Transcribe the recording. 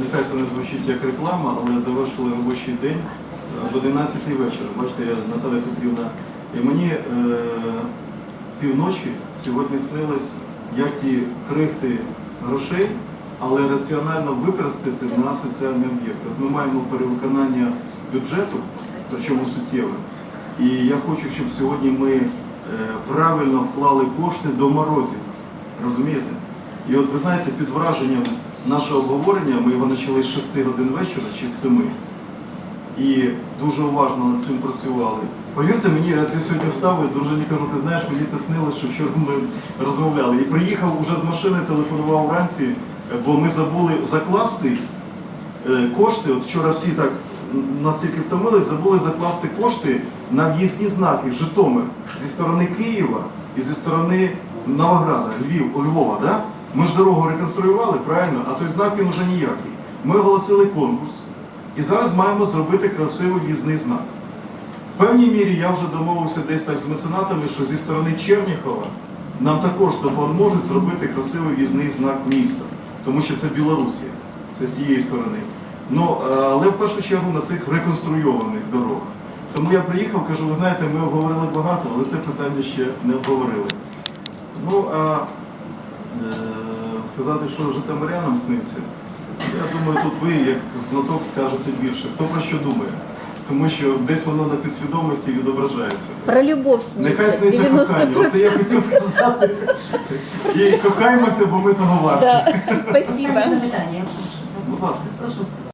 нехай це не звучить як реклама, але завершили робочий день е, в 11 вечора. Бачите, я Наталя Петрівна. І мені е, півночі сьогодні снилось, як ті крихти грошей, але раціонально використати на соціальний об'єкт. От Ми маємо перевиконання бюджету, причому суттєве. І я хочу, щоб сьогодні ми е, правильно вклали кошти до морозів. Розумієте? І от ви знаєте, під враженням нашого обговорення, ми його почали з 6 годин вечора чи з 7. І дуже уважно над цим працювали. Повірте мені, я сьогодні встав і дружині кажу, ти знаєш, мені те снилось, що вчора ми розмовляли. І приїхав уже з машини, телефонував вранці, е, бо ми забули закласти е, кошти. От вчора всі так настільки втомились, забули закласти кошти на в'їзні знаки Житомир зі сторони Києва і зі сторони Новограда, Львів, Львова. Да? Ми ж дорогу реконструювали, правильно? А той знак він уже ніякий. Ми оголосили конкурс і зараз маємо зробити красивий в'їзний знак. В певній мірі я вже домовився десь так з меценатами, що зі сторони Черніхова нам також допоможуть зробити красивий в'їзний знак міста, тому що це Білорусія, це з тієї сторони. Ну, е, але в першу чергу на цих реконструйованих дорогах. Тому я приїхав, кажу, ви знаєте, ми обговорили багато, але це питання ще не обговорили. Ну, а е, сказати, що житомирянам сниться, я думаю, тут ви, як знаток, скажете більше. Хто про що думає? Тому що десь воно на підсвідомості відображається. Про любов Нехай снится. сниться кохання. Оце я хотів сказати. І кохаємося, бо ми того варті. Да. Спасибо. Питання, я прошу. Будь ласка. Прошу